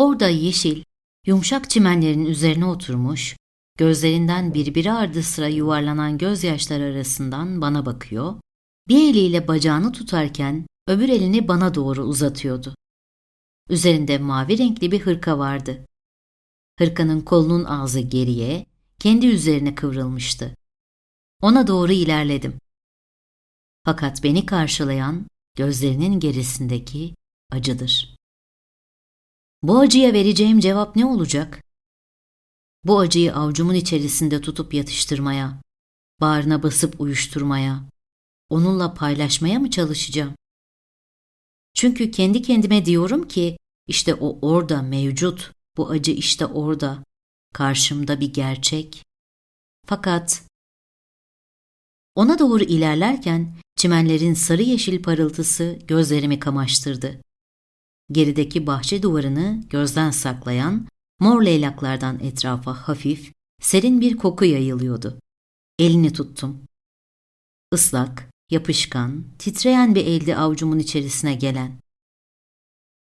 Orada yeşil, yumuşak çimenlerin üzerine oturmuş, gözlerinden birbiri ardı sıra yuvarlanan gözyaşları arasından bana bakıyor, bir eliyle bacağını tutarken öbür elini bana doğru uzatıyordu. Üzerinde mavi renkli bir hırka vardı. Hırkanın kolunun ağzı geriye, kendi üzerine kıvrılmıştı. Ona doğru ilerledim. Fakat beni karşılayan gözlerinin gerisindeki acıdır. Bu acıya vereceğim cevap ne olacak? Bu acıyı avcumun içerisinde tutup yatıştırmaya, bağrına basıp uyuşturmaya, onunla paylaşmaya mı çalışacağım? Çünkü kendi kendime diyorum ki işte o orada mevcut, bu acı işte orada, karşımda bir gerçek. Fakat ona doğru ilerlerken çimenlerin sarı yeşil parıltısı gözlerimi kamaştırdı. Gerideki bahçe duvarını gözden saklayan mor leylaklardan etrafa hafif, serin bir koku yayılıyordu. Elini tuttum. Islak, yapışkan, titreyen bir elde avucumun içerisine gelen.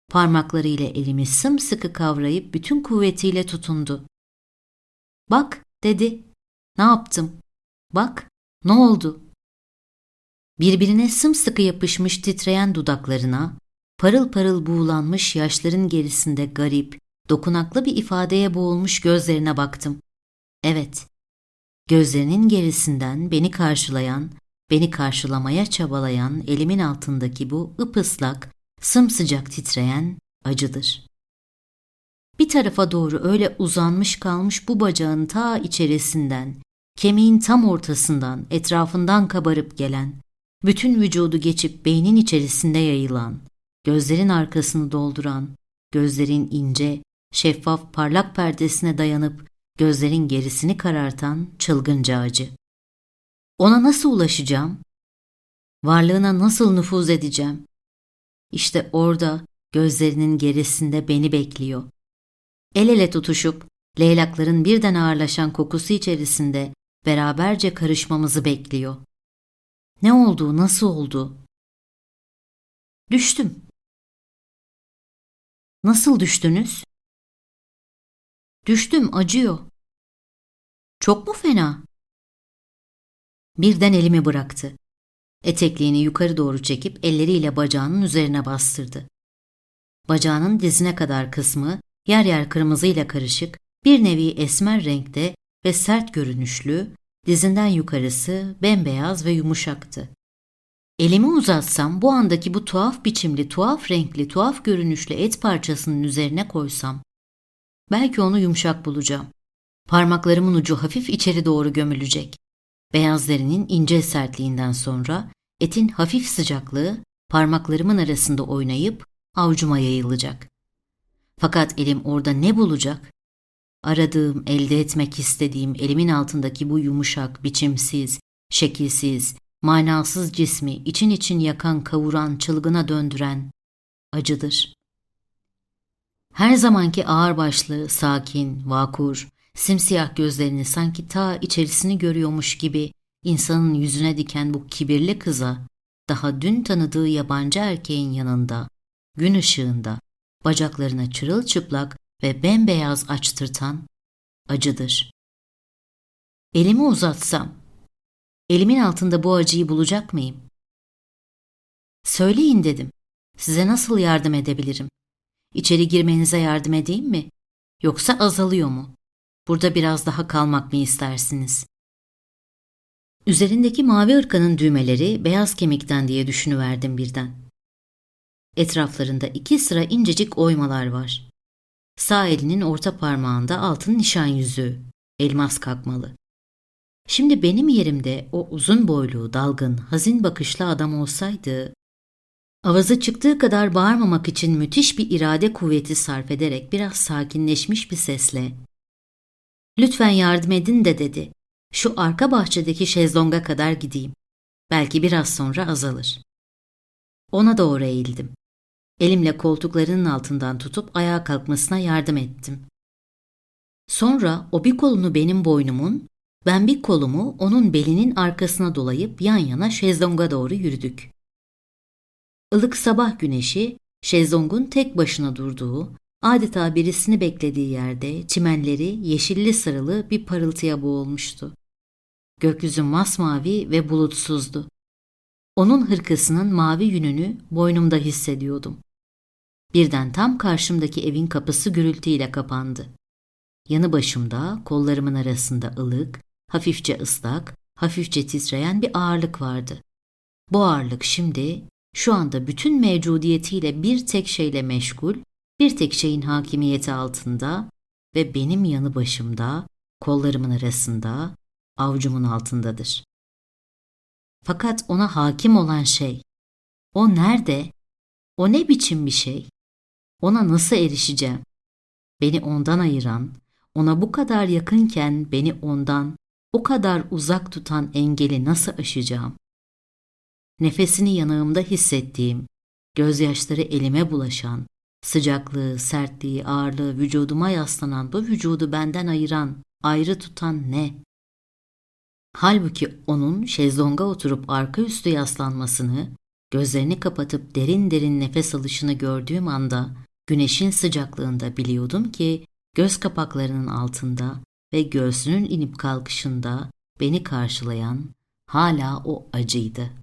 Parmaklarıyla elimi sımsıkı kavrayıp bütün kuvvetiyle tutundu. Bak, dedi. Ne yaptım? Bak, ne oldu? Birbirine sımsıkı yapışmış titreyen dudaklarına, parıl parıl buğulanmış yaşların gerisinde garip, dokunaklı bir ifadeye boğulmuş gözlerine baktım. Evet, gözlerinin gerisinden beni karşılayan, beni karşılamaya çabalayan elimin altındaki bu ıpıslak, sımsıcak titreyen acıdır. Bir tarafa doğru öyle uzanmış kalmış bu bacağın ta içerisinden, kemiğin tam ortasından, etrafından kabarıp gelen, bütün vücudu geçip beynin içerisinde yayılan, gözlerin arkasını dolduran, gözlerin ince, şeffaf parlak perdesine dayanıp gözlerin gerisini karartan çılgınca acı. Ona nasıl ulaşacağım? Varlığına nasıl nüfuz edeceğim? İşte orada gözlerinin gerisinde beni bekliyor. El ele tutuşup leylakların birden ağırlaşan kokusu içerisinde beraberce karışmamızı bekliyor. Ne oldu, nasıl oldu? Düştüm. Nasıl düştünüz? Düştüm, acıyor. Çok mu fena? Birden elimi bıraktı. Etekliğini yukarı doğru çekip elleriyle bacağının üzerine bastırdı. Bacağının dizine kadar kısmı yer yer kırmızıyla karışık, bir nevi esmer renkte ve sert görünüşlü, dizinden yukarısı bembeyaz ve yumuşaktı. Elimi uzatsam bu andaki bu tuhaf biçimli, tuhaf renkli, tuhaf görünüşlü et parçasının üzerine koysam, belki onu yumuşak bulacağım. Parmaklarımın ucu hafif içeri doğru gömülecek. Beyaz derinin ince sertliğinden sonra etin hafif sıcaklığı parmaklarımın arasında oynayıp avucuma yayılacak. Fakat elim orada ne bulacak? Aradığım, elde etmek istediğim elimin altındaki bu yumuşak, biçimsiz, şekilsiz, manasız cismi için için yakan, kavuran, çılgına döndüren acıdır. Her zamanki ağırbaşlı, sakin, vakur, simsiyah gözlerini sanki ta içerisini görüyormuş gibi insanın yüzüne diken bu kibirli kıza daha dün tanıdığı yabancı erkeğin yanında, gün ışığında, bacaklarına çırılçıplak ve bembeyaz açtırtan acıdır. Elimi uzatsam, elimin altında bu acıyı bulacak mıyım? Söyleyin dedim. Size nasıl yardım edebilirim? İçeri girmenize yardım edeyim mi? Yoksa azalıyor mu? Burada biraz daha kalmak mı istersiniz? Üzerindeki mavi ırkanın düğmeleri beyaz kemikten diye düşünüverdim birden. Etraflarında iki sıra incecik oymalar var. Sağ elinin orta parmağında altın nişan yüzüğü, elmas kakmalı. Şimdi benim yerimde o uzun boylu, dalgın, hazin bakışlı adam olsaydı, avazı çıktığı kadar bağırmamak için müthiş bir irade kuvveti sarf ederek biraz sakinleşmiş bir sesle ''Lütfen yardım edin de'' dedi. ''Şu arka bahçedeki şezlonga kadar gideyim. Belki biraz sonra azalır.'' Ona doğru eğildim. Elimle koltuklarının altından tutup ayağa kalkmasına yardım ettim. Sonra o bir kolunu benim boynumun, ben bir kolumu onun belinin arkasına dolayıp yan yana şezlonga doğru yürüdük. Ilık sabah güneşi şezlongun tek başına durduğu, adeta birisini beklediği yerde çimenleri yeşilli sarılı bir parıltıya boğulmuştu. Gökyüzü masmavi ve bulutsuzdu. Onun hırkasının mavi yününü boynumda hissediyordum. Birden tam karşımdaki evin kapısı gürültüyle kapandı. Yanı başımda, kollarımın arasında ılık, hafifçe ıslak, hafifçe titreyen bir ağırlık vardı. Bu ağırlık şimdi, şu anda bütün mevcudiyetiyle bir tek şeyle meşgul, bir tek şeyin hakimiyeti altında ve benim yanı başımda, kollarımın arasında, avcumun altındadır. Fakat ona hakim olan şey, o nerede? O ne biçim bir şey? Ona nasıl erişeceğim? Beni ondan ayıran, ona bu kadar yakınken beni ondan, o kadar uzak tutan engeli nasıl aşacağım? Nefesini yanağımda hissettiğim, gözyaşları elime bulaşan, sıcaklığı, sertliği, ağırlığı vücuduma yaslanan bu vücudu benden ayıran, ayrı tutan ne? Halbuki onun şezlonga oturup arka üstü yaslanmasını, gözlerini kapatıp derin derin nefes alışını gördüğüm anda güneşin sıcaklığında biliyordum ki göz kapaklarının altında ve göğsünün inip kalkışında beni karşılayan hala o acıydı.